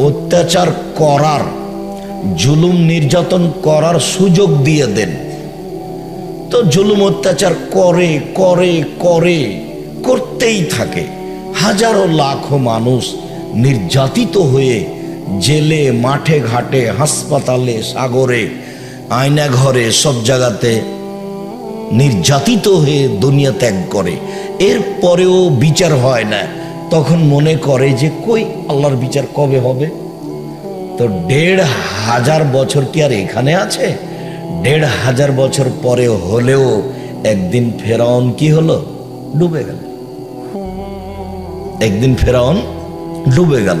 অত্যাচার করার, জুলুম নির্যাতন করার সুযোগ দিয়ে দেন। তো জুলুম অত্যাচার করে করে করে, করতেই থাকে। হাজারো লাখো মানুষ নির্যাতিত হয়ে জেলে, মাঠে ঘাটে, হাসপাতালে, সাগরে আয়না ঘরে সব জায়গাতে নির্যাতিত হয়ে দুনিয়া ত্যাগ করে। এরপরেও বিচার হয় না। তখন মনে করে যে কই আল্লাহর বিচার কবে হবে? তো দেড় হাজার বছর কি আর এখানে আছে? দেড় হাজার বছর পরে হলেও একদিন ফেরাউন কি হলো? ডুবে গেল। একদিন ফেরাউন ডুবে গেল।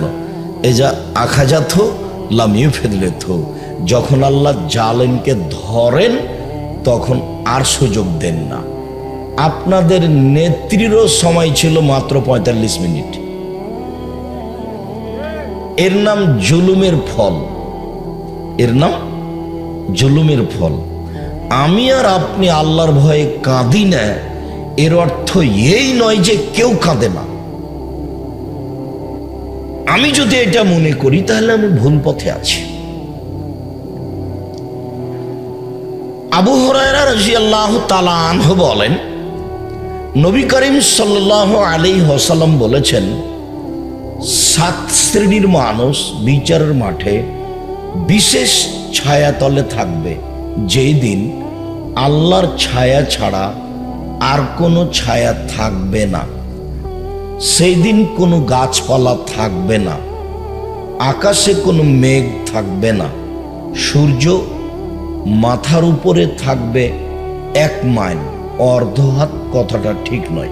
এই যা আখাজা থো লামিয়ে ফেললে থো যখন আল্লাহ জালেনকে ধরেন, তখন আর সুযোগ দেন না। আপনাদের নেত্রীরও সময় ছিল মাত্র পঁয়তাল্লিশ মিনিট। এর নাম জুলুমের ফল। এর নাম জুলুমের ফল। আমি আর আপনি আল্লাহর ভয়ে কাঁদি না। এর অর্থ এই নয় যে কেউ কাঁদে না। আমি যদি এটা মনে করি, তাহলে আমি ভুল পথে আছি। আবু হরায়রা রাজিয়াল্লাহ তালাহ বলেন নবী করিম সাল্লাহ আলী হাসাল্লাম বলেছেন, সাত শ্রেণির মানুষ বিচারের মাঠে বিশেষ ছায়াতলে থাকবে। যেই দিন আল্লাহর ছায়া ছাড়া আর কোনো ছায়া থাকবে না। সেই দিন কোনো গাছপালা থাকবে না। আকাশে কোনো মেঘ থাকবে না। সূর্য মাথার উপরে থাকবে এক মাইল। অর্ধ হাত কথাটা ঠিক নয়।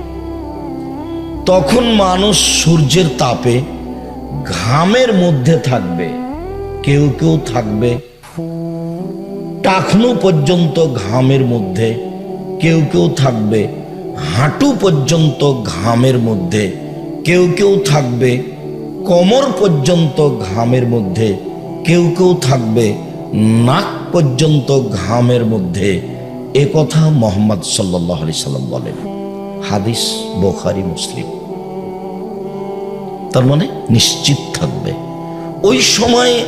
তখন মানুষ সূর্যের তাপে ঘামের মধ্যে থাকবে, কেউ কেউ থাকবে টাকনু পর্যন্ত ঘামের মধ্যে, কেউ কেউ থাকবে, হাঁটু পর্যন্ত ঘামের মধ্যে, কেউ কেউ থাকবে, কোমর পর্যন্ত ঘামের মধ্যে, কেউ কেউ থাকবে, নাক পর্যন্ত ঘামের মধ্যে। এ কথা মোহাম্মদ সাল্লাহ সাল্লাম বলেন। হাদিস বোখারি, মুসলিম। তার মানে নিশ্চিত থাকবে। ওই সময়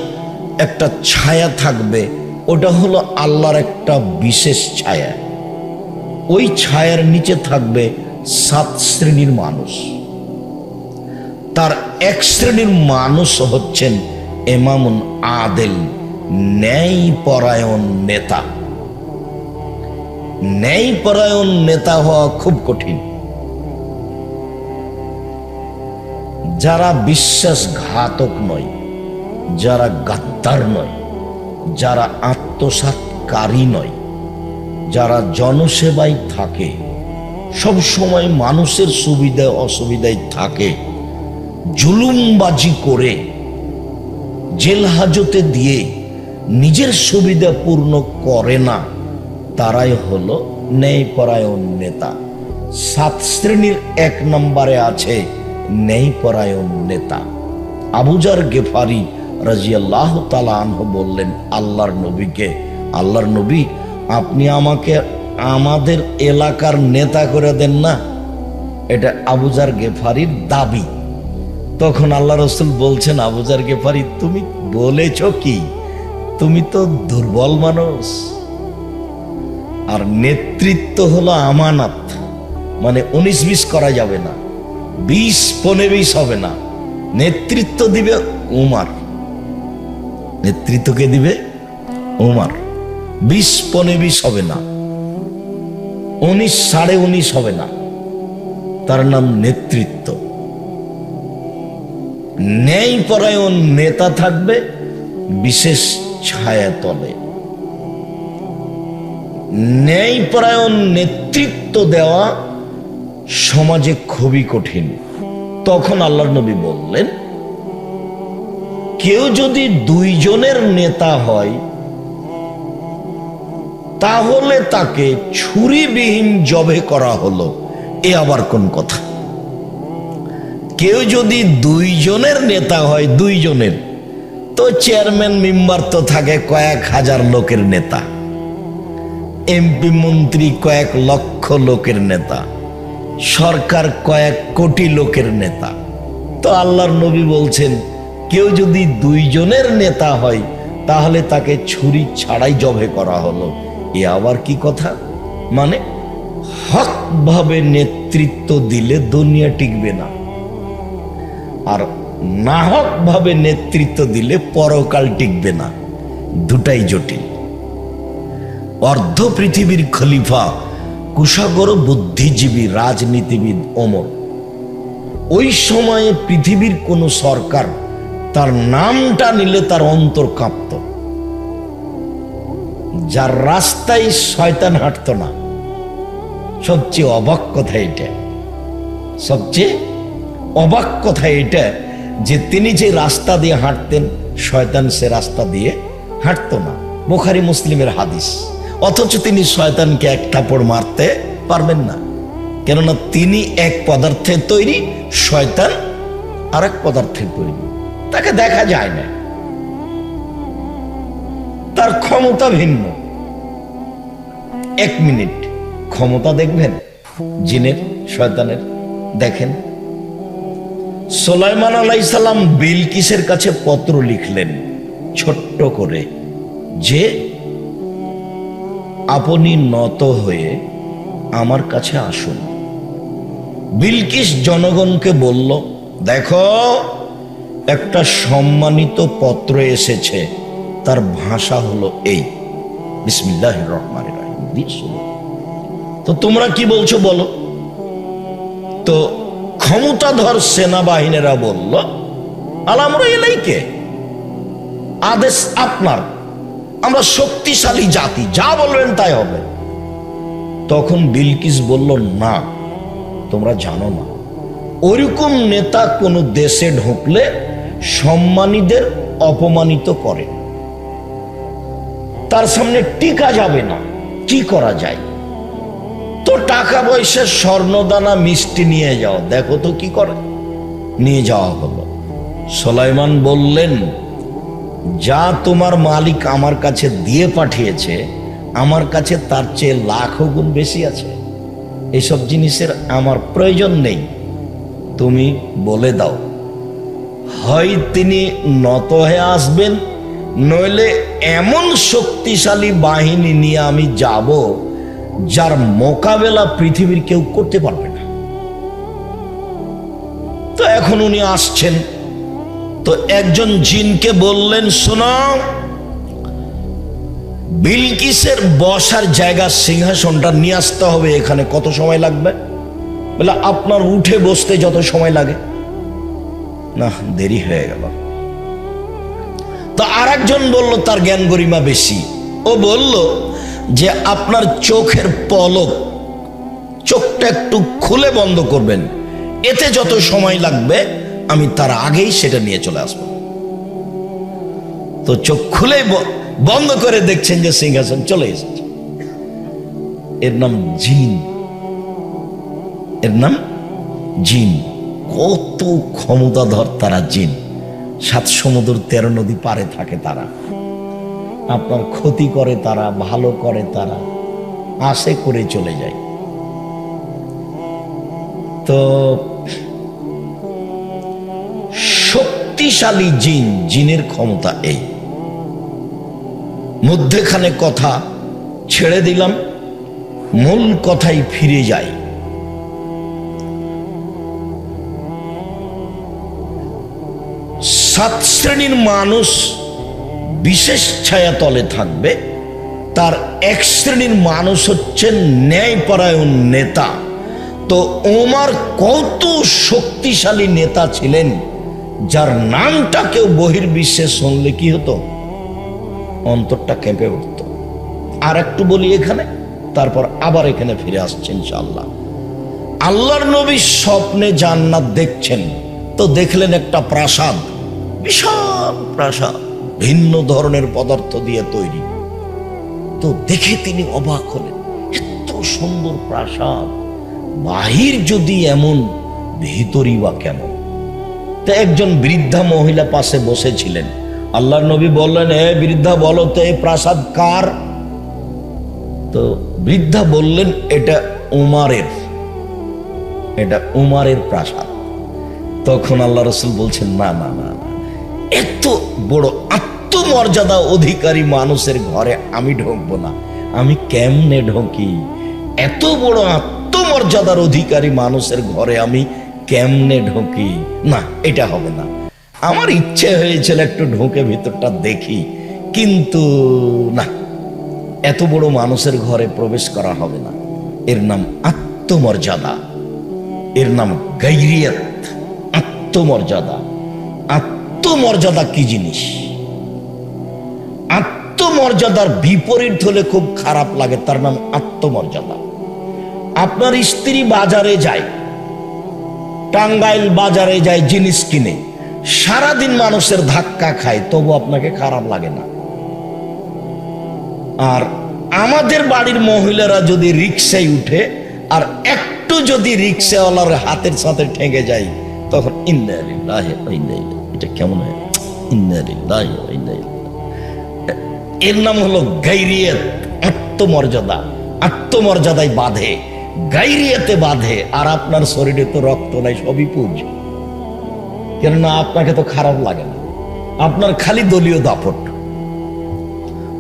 একটা ছায়া থাকবে, ওটা হলো আল্লাহর একটা বিশেষ ছায়া। ওই ছায়ার নিচে থাকবে সাত শ্রেণির মানুষ। তার এক শ্রেণির মানুষ হচ্ছেন এমামুন আদেল ন্যায় পরায়ণ নেতা। ন্যায় পরায়ণ নেতা হওয়া খুব কঠিন। যারা বিশ্বাসঘাতক নয়, যারা গাদ্দার নয়, যারা আত্মসাতকারী নয়, যারা জনসেবায় থাকে, সব সময় মানুষের সুবিধা অসুবিধায় থাকে, জুলুমবাজি করে, জেল হাজতে দিয়ে নিজের সুবিধা পূর্ণ করে না তারাই হলো ন্যায়পরায়ণ নেতা। সাত শ্রেণির এক নম্বরে আছে ন্যায়পরায়ণ নেতা। আবুজার গেফারি রাজিয়াল্লাহ তালা আনহ বললেন, আল্লাহর নবীকে, আল্লাহর নবী, আপনি আমাকে, আমাদের এলাকার নেতা করে দেন না? এটা আবুজার গেফারির দাবি। তখন আল্লাহ রসুল বলছেন, আবুজার গেফারি, তুমি বলেছ কি? তুমি তো দুর্বল মানুষ। আর নেতৃত্ব হলো আমানত। মানে উনিশ বিশ করা যাবে না, বিশ পনে বিশ হবে না। নেতৃত্ব দিবে উমার। নেতৃত্বকে দিবে উমার। বিশ পনে বিশ হবে না, উনিশ সাড়ে উনিশ হবে না। তার নাম নেতৃত্ব। ন্যায়পরায়ণ নেতা থাকবে, বিশেষ ছায়া তলে ন্যায়পরায়ণ নেতৃত্ব দেওয়া সমাজে খুবই কঠিন। তখন আল্লাহ নবী বললেন, কেউ যদি দুইজনের নেতা হয়, তাহলে তাকে ছুরিবিহীন জবে করা হলো। এ আবার কোন কথা? কেউ যদি দুইজনের নেতা হয়, দুইজনের, তো চেয়ারম্যান, মেম্বার তো থাকে কয়েক হাজার লোকের নেতা। এমপি মন্ত্রী কয়েক লক্ষ লোকের নেতা, সরকার কয়েক কোটি লোকের নেতা। তো আল্লাহর নবী বলছেন, কেউ যদি দুইজনের নেতা হয়, তাহলে তাকে ছুরি ছাড়াই জবে করা হলো। এ আবার কি কথা? মানে হকভাবে নেতৃত্ব দিলে দুনিয়া টিকবে না। আর নাহক ভাবে নেতৃত্ব দিলে পরকাল টিকবে না। দুটাই জটিল। অর্ধ পৃথিবীর খলিফা কুশাগর বুদ্ধিজীবী রাজনীতিবিদ ওমর। ওই সময়ে পৃথিবীর কোন সরকার তার নামটা নিলে তার অন্তর কাঁপত। যার রাস্তায় শয়তান হাঁটত না, সবচেয়ে অবাক কথা এটা। সবচেয়ে অবাক কথা এটা যে তিনি যে রাস্তা দিয়ে হাঁটতেন, শয়তান সে রাস্তা দিয়ে হাঁটতো না। বোখারি মুসলিমের হাদিস। অথচ তিনি শয়তানকে এক থাপড় মারতে পারবেন না। কেননা তিনি এক পদার্থের তৈরি, শয়তান আর এক পদার্থের তৈরি। তাকে দেখা যায় না। তার ক্ষমতা ভিন্ন। এক মিনিট ক্ষমতা দেখবেন, জিনের, শয়তানের, দেখেন। সোলাইমান আলাইসাল্লাম বিলকিসের কাছে পত্র লিখলেন ছোট্ট করে, যে আপনি নত হয়ে আমার কাছে আসুন। বিলকিস জনগণকে বলল, দেখো, একটা সম্মানিত পত্র এসেছে। তার ভাষা হলো এই। বিসমিল্লাহ রহমান তো তোমরা কি বলছো বলো? তো ক্ষমতাধর সেনাবাহিনীরা বলল, আলামরা এলাইকে আদেশ আপনার। আমরা শক্তিশালী জাতি, যা বলবেন তাই হবে। তখন বিলকিস বলল, না, তোমরা জানো না। ওরকম নেতা কোনো দেশে ঢুকলে সম্মানীদের অপমানিত করে। তার সামনে টিকা যাবে না। কি করা যায়? তো টাকা পয়সা, স্বর্ণদানা, মিষ্টি নিয়ে যাও। দেখো তো কি করে। নিয়ে যাওয়া হলো। সোলাইমান বললেন যা তোমার মালিক আমার কাছে দিয়ে পাঠিয়েছে, আমার কাছে তার চেয়ে লাখো গুণ বেশি আছে। এসব জিনিসের আমার প্রয়োজন নেই। তুমি বলে দাও। হয় তিনি নত হয়ে আসবেন, নইলে এমন শক্তিশালী বাহিনী নিয়ে আমি যাব, যার মোকাবেলা পৃথিবীর কেউ করতে পারবে না। তো এখন উনি আসছেন। তো একজন জিনকে বললেন, শোনো, বিলকিসের বসার জায়গা সিংহাসনটা নিয়ে আসতে হবে এখানে। কত সময় লাগবে? বলে, আপনার উঠে বসতে যত সময় লাগে। না, দেরি হয়ে গেল। তো আর একজন বলল, তার জ্ঞান গরিমা বেশি। ও বলল যে, আপনার চোখের পলক চোখটা একটু খুলে বন্ধ করবেন। এতে যত সময় লাগবে আমি তার আগেই সেটা নিয়ে চলে আসব। তো চোখ খুলে বন্ধ করে দেখছেন যে সিংহাসন চলে এসেছে। এর নাম জিন। এর নাম জিন। কত ক্ষমতাধর তারা জিন। সাত সমুদ্র তেরো নদী পারে থাকে তারা। আপনার ক্ষতি করে তারা, ভালো করে তারা আশে করে চলে যায়। তো শক্তিশালী জিন, জিনের ক্ষমতা এই। মধ্যেখানে কথা ছেড়ে দিলাম, মূল কথাই ফিরে যায়। সাত শ্রেণির মানুষ বিশেষ ছায়া তলে থাকবে, তার এক শ্রেণির মানুষ হচ্ছেন ন্যায়পরায়ণ নেতা। তো ওমার কত শক্তিশালী নেতা ছিলেন যার নামটা কেউ বহির্বিশ্বে শুনলে কি হতো? অন্তরটা কেঁপে উঠত। আর একটু বলি এখানে, তারপর আবার এখানে ফিরে আসছেন ইনশাআল্লাহ। আল্লাহর নবী স্বপ্নে জান্নাত দেখছেন, তো দেখলেন একটা প্রাসাদ, বিশাল প্রাসাদ, ভিন্ন ধরনের পদার্থ দিয়ে তৈরি। তো দেখে তিনি অবাক হলেন, এত সুন্দর প্রাসাদ, বাহির যদি এমন, ভিতরই বা কেমন? তো একজন বৃদ্ধা মহিলা পাশে বসেছিলেন। আল্লাহ নবী বললেন হে বৃদ্ধা, বলো তো এই প্রাসাদ কার? তো বৃদ্ধা বললেন, এটা উমারের এটা উমারের প্রাসাদ। তখন আল্লাহ রসুল বলছেন না না না, এত বড় আত্মমর্যাদা অধিকারী মানুষের ঘরে আমি ঢুকবো না। আমি কেমনে ঢুকি? এত বড় আত্মমর্যাদার অধিকারী মানুষের ঘরে আমি কেমনে ঢুকি? না, এটা হবে না। আমার ইচ্ছে হয়েছিল একটু ঢুকে ভিতরটা দেখি, কিন্তু না, এত বড় মানুষের ঘরে প্রবেশ করা হবে না। এর নাম আত্মমর্যাদা। এর নাম গৈরিয়ত আত্মমর্যাদা। আত্মমর্যাদা কি জিনিস? আত্মমর্যাদার বিপরীত হলে খুব খারাপ লাগে, তার নাম আত্মমর্যাদা। আপনার স্ত্রী বাজারে যায় টাঙ্গাইল বাজারে যায় জিনিস কিনে। সারাদিন মানুষের ধাক্কা খায়, তবু আপনাকে খারাপ লাগে না। আর আমাদের বাড়ির মহিলারা যদি রিক্সায় উঠে, আর একটু যদি রিক্সাওয়ালার হাতের সাথে ঠেঙে যায়, তখন এটা কেমন এর নাম হলো গাইরিয়ত। আত্মমর্যাদা আত্মমর্যাদায় বাঁধে। গাইরিয়াতে বাঁধে, আর আপনার শরীরে তো রক্ত নাই, সবই পুজ। কেননা আপনাকে তো খারাপ লাগে না। আপনার খালি দলীয় দাপট।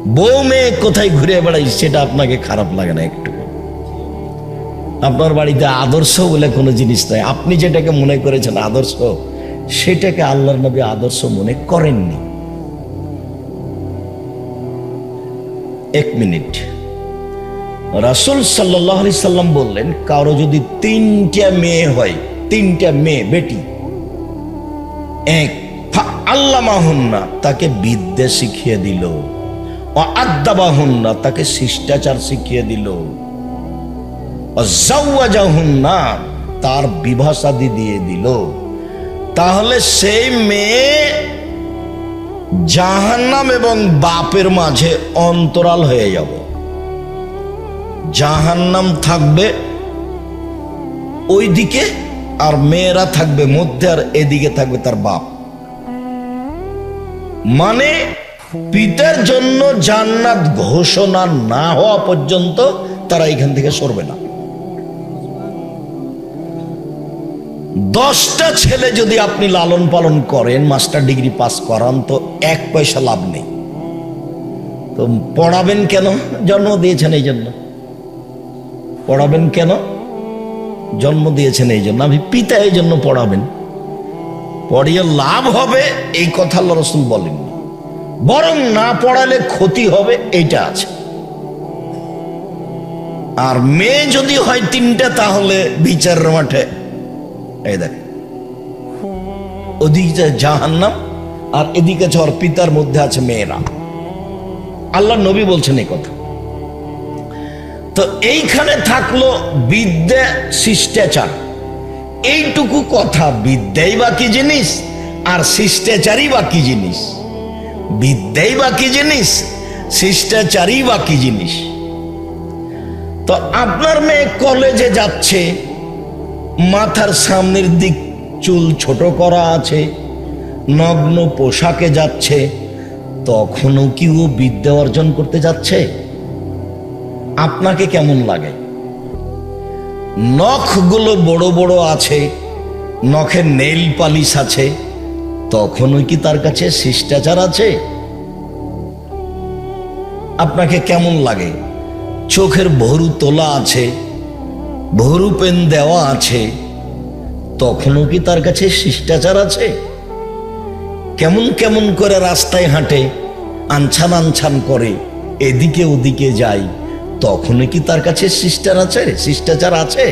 বউ মেয়ে কোথায় ঘুরে বেড়াই, সেটা আপনাকে খারাপ লাগে না একটু। আপনার বাড়িতে আদর্শ বলে কোনো জিনিস নাই। আপনি যেটাকে মনে করেছেন আদর্শ, সেটাকে আল্লাহর নবী আদর্শ মনে করেননি। এক মিনিট। রাসুল সাল্লাহ আলি সাল্লাম বললেন, কারও যদি তিনটা মেয়ে হয়, তিনটা মেয়ে বেটি, এক আল্লামাহুন্না, তাকে বিদ্যা শিখিয়ে দিল। ও আদাবাহুন্না, তাকে শিষ্টাচার শিখিয়ে দিল। না তার বিভাষাদি দিয়ে দিল। তাহলে সেই মেয়ে জাহান্নাম এবং বাপের মাঝে অন্তরাল হয়ে যাবে। জাহান্নাম থাকবে ওই দিকে আর মেয়েরা থাকবে, মধ্যে আর এদিকে থাকবে তার বাপ। মানে পিতার জন্য জান্নাত ঘোষণা না হওয়া পর্যন্ত তারা এখান থেকে সরবে না। দশটা ছেলে যদি আপনি লালন পালন করেন, মাস্টার ডিগ্রি পাস করান, তো এক পয়সা লাভ নেই। তো পড়াবেন কেন? জন্ম দিয়েছেন এই জন্য। পড়াবেন কেন? জন্ম দিয়েছেন এই জন্য আমি পিতা এই জন্য পড়াবেন। পড়িয়ে লাভ হবে, এই কথা আল্লাহ রসুল বলেননি। বরং না পড়ালে ক্ষতি হবে, এইটা আছে। আর মেয়ে যদি হয় তিনটা, তাহলে বিচারের মাঠে, এই দেখ ওদিকে জাহান্নাম, আর এদিকে ওর পিতার মধ্যে আছে মেয়েরা। আল্লাহ নবী বলছেন এই কথা। তো এইখানে থাকল বিদ্যা শিষ্টাচার। এইটুকু কথা, বিদ্যাই বা কি জিনিস আর শিষ্টাচারই বা কি জিনিস? বিদ্যাই বা কি জিনিস, শিষ্টাচারই বা কি জিনিস? তো আপনার মেয়ে কলেজে যাচ্ছে, মাথার সামনের দিক চুল ছোট করা আছে, নগ্ন পোশাকে যাচ্ছে, তখনও কি ও বিদ্যা অর্জন করতে যাচ্ছে? আপনাকে কেমন লাগে? নখগুলো বড় বড় আছে, নখের নেল পালিশ আছে, তখনও কি তার কাছে শিষ্টাচার আছে? আপনাকে কেমন লাগে? চোখের ভরু তোলা আছে, ভরু পেন দেওয়া আছে, তখনও কি তার কাছে শিষ্টাচার আছে? কেমন কেমন করে রাস্তায় হাঁটে, আনছান আনছান করে, এদিকে ওদিকে যায় তখনও কি তার কাছে শিষ্টার আছে শিষ্টাচার আছে?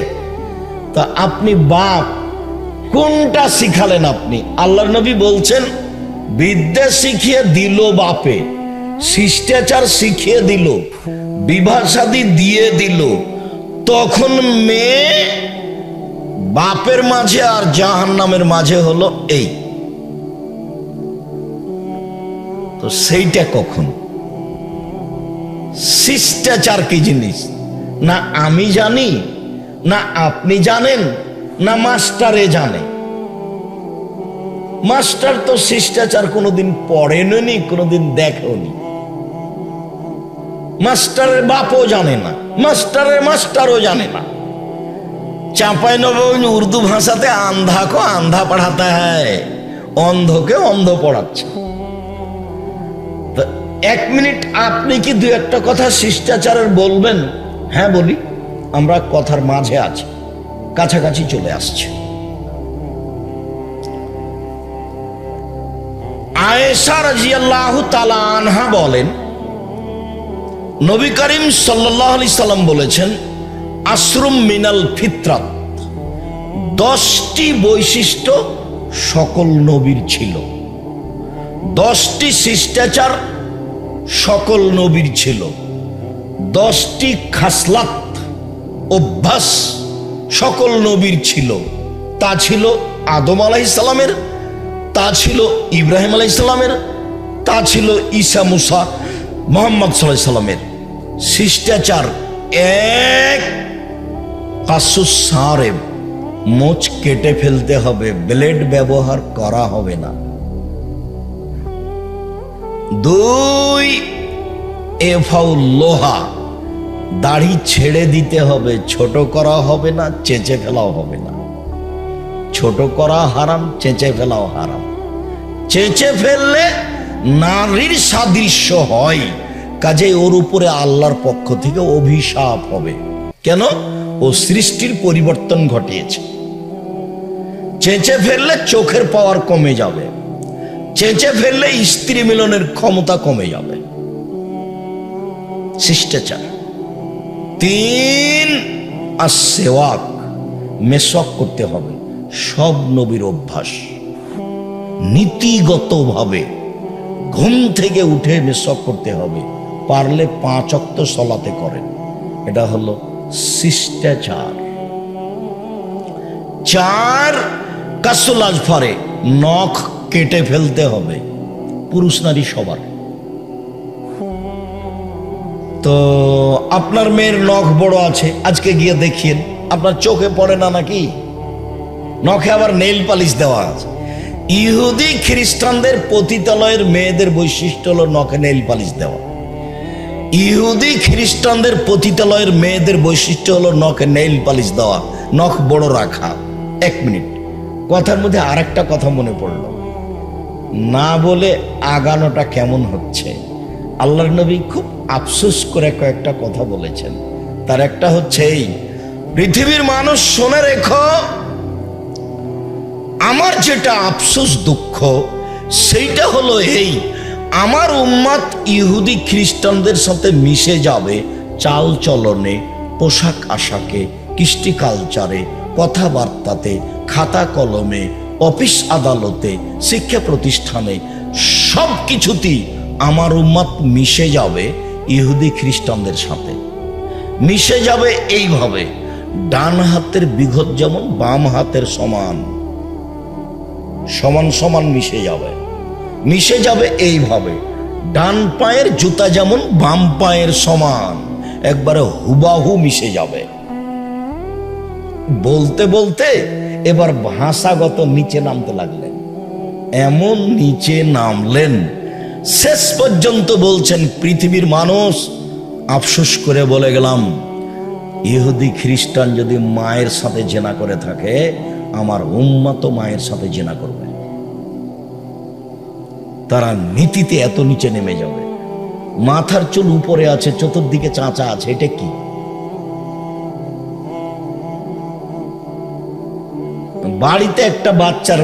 তা আপনি বাপ, কোনটা শিখালেন আপনি? আল্লাহ নবী বলছেন, বিদ্যা শিখিয়ে দিল বাপে, শিষ্টাচার শিখিয়ে দিল বিভাষাদি দিয়ে দিল। তখন মেয়ে বাপের মাঝে আর জাহান নামের মাঝে হলো এই। তো সেইটা কখন? শিষ্টাচার কি জিনিস? না আমি জানি, না আপনি জানেন, না মাস্টারে জানে। মাস্টার তো শিষ্টাচার কোনোদিন পড়েনি কোনোদিন দেখেনি মাস্টারের বাপও জানে না, মাস্টারের মাস্টারও জানে না। চাঁপাই নবাবগঞ্জ উর্দু ভাষাতে আন্ধা কো আন্ধা পড়াতে হয়, অন্ধকে অন্ধ পড়াচ্ছে। এক মিনিট আপনি কি দু একটা কথা শিষ্টাচারের বলবেন? হ্যাঁ বলি। আমরা কথার মাঝে আছি। কাছাকাছি চলে আসছে। আয়েশা রাজিয়াল্লাহু তাআলা আনহা বলেন, নবী করিম সাল্লাম বলেছেন, আশ্রম মিনাল ফিতরাত। দশটি বৈশিষ্ট্য সকল নবীর ছিল। দশটি শিষ্টাচার সকল নবীর ছিল। দশটি খাসলাত অভ্যাস সকল নবীর ছিল। তা ছিল আদম আলাইসালামের তা ছিল ইব্রাহিম আলাইসালামের তা ছিল ঈসা মুসা মোহাম্মদ সাল্লাহ সাল্লামের। শিষ্টাচার এক। কাসুস সারেব, মোচ কেটে ফেলতে হবে, ব্লেড ব্যবহার করা হবে না। দুই লোহা। দাড়ি ছেড়ে দিতে হবে, ছোট করা হবে না, চেঁচে ফেলাও হবে না। ছোট করা হারাম, চেঁচে ফেলাও হারাম। চেঁচে ফেললে নারীর সাদৃশ্য হয়, কাজে ওর উপরে আল্লাহর পক্ষ থেকে অভিশাপ হবে। কেন? ও সৃষ্টির পরিবর্তন ঘটিয়েছে। চেঁচে ফেললে চোখের পাওয়ার কমে যাবে। চেঁচে ফেললে স্ত্রী মিলনের ক্ষমতা কমে যাবে। শিষ্টাচার। তিন, আর সেওয়াক মেসক করতে হবে। সব নবীর অভ্যাস। নীতিগতভাবে ঘুম থেকে উঠে মেসক করতে হবে। পারলে পাঁচ অক্ত সলাতে করেন। এটা হলো শিষ্টাচার। চার, কাসুল আজফারে নখ কেটে ফেলতে হবে। পুরুষ নারী সবার। তো আপনার মেয়ের নখ বড় আছে, আজকে গিয়ে দেখিয়েন। আপনার চোখে পড়ে না নাকি? নখে আবার নেইল পালিশ দেওয়া আছে। ইহুদি খ্রিস্টানদের পতিতালয়ের মেয়েদের বৈশিষ্ট্য হলো নখে নেইল পালিশ দেওয়া। ইহুদি খ্রিস্টানদের পতিতালয়ের মেয়েদের বৈশিষ্ট্য হলো নখে নেইল পালিশ দেওয়া। নখ বড় রাখা। এক মিনিট। কথার মধ্যে আরেকটা কথা মনে পড়ল। না বলে আগানোটা কেমন হচ্ছে? আল্লাহর নবী খুব আফসোস করে কয়েকটা কথা বলেছেন। তার একটা হচ্ছে এই, পৃথিবীর মানুষ শুনে রেখো, আমার যেটা আফসোস দুঃখ, সেইটা হলো এই, আমার উম্মাত ইহুদি খ্রিস্টানদের সাথে মিশে যাবে চাল চলনে, পোশাক আশাকে, কৃষ্টি কালচারে, কথাবার্তাতে, খাতা কলমে অফিস আদালতে, শিক্ষা প্রতিষ্ঠানে সব কিছুতেই আমার উম্মাত মিশে যাবে ইহুদি খ্রিস্টানদের সাথে। মিশে যাবে এইভাবে, ডান হাতের বিঘত যেমন, বাম হাতের সমান। সমান সমান মিশে যাবে। মিশে যাবে এইভাবে, ডান পায়ের জুতা যেমন, বাম পায়ের সমান। একবারে হুবাহু মিশে যাবে। বলতে বলতে এবার ভাষাগত নিচে নামতে লাগলেন। এমন নিচে নামলেন, শেষ পর্যন্ত বলছেন, পৃথিবীর মানুষ, আফসোস করে বলে গেলাম, ইহুদি খ্রিস্টান যদি মায়ের সাথে জেনা করে থাকে, আমার উম্মা তো মায়ের সাথে জেনা করবে। তারা নীতিতে এত নিচে নেমে যাবে। মাথার চুল উপরে আছে, চতুর্দিকে চাঁচা আছে, এটা কি? বাড়িতে একটা বাচ্চার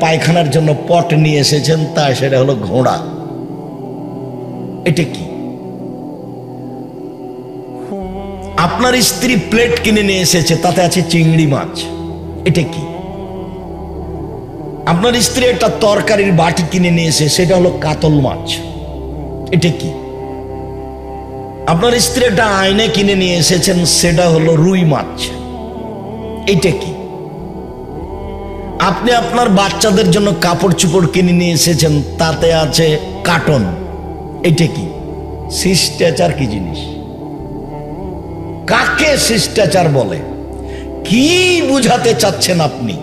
পায়খানার জন্য পট নিয়ে এসেছেন তা সেটা হলো ঘোড়া। এটা কি? আপনার স্ত্রী প্লেট কিনে নিয়ে এসেছে, তাতে আছে চিংড়ি মাছ। এটা কি? আপনার স্ত্রী একটা তরকারির বাটি কিনে নিয়ে এসে, সেটা হলো কাতল মাছ। এটা কি? আপনার স্ত্রী একটা আয়না কিনে নিয়ে এসেছেন, সেটা হলো রুই মাছ। এটা কি? আপনি আপনার বাচ্চাদের জন্য কাপড় চোপড় কিনে নিয়ে এসেছেন, তাতে আছে কাটন এটা কি? শিষ্টাচার কি জিনিস? কাকে শিষ্টাচার বলে? কি বুঝাতে চাচ্ছেন আপনি?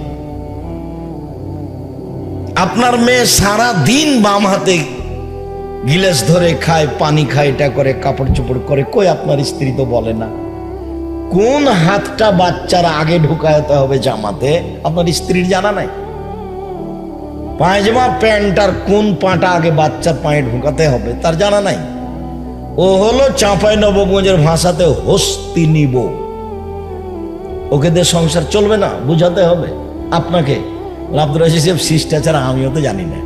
আপনার মেয়ে সারা দিন বাম হাতে গিলাস ধরে খায়, পানি খায়, এটা করে, কাপড় চোপড় করে, কই আপনার স্ত্রী তো বলে না? কোন হাতটা বাচ্চার আগে ঢুকাতে হবে জামাতে? আপনার স্ত্রীর জানা নাই? পায়জামা প্যান্ট আর কোন পাটা আগে বাচ্চার পায়ে ঢুকাতে হবে তার জানা নাই? ও হলো চাঁপাই নবগঞ্জের ভাষাতে হস্তি নিব। ওকে দিয়ে সংসার চলবে না, বুঝাতে হবে। আপনাকে আব্দুল রাজিজ সাহেব শিষ্টাচার আমিও তো জানি না।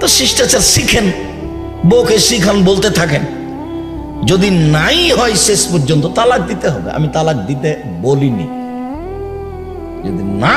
তো শিষ্টাচার শিখেন, বউকে শিখান, বলতে থাকেন। যদি নাই হয় শেষ পর্যন্ত তালাক দিতে হবে। আমি তালাক দিতে বলিনি। যদি না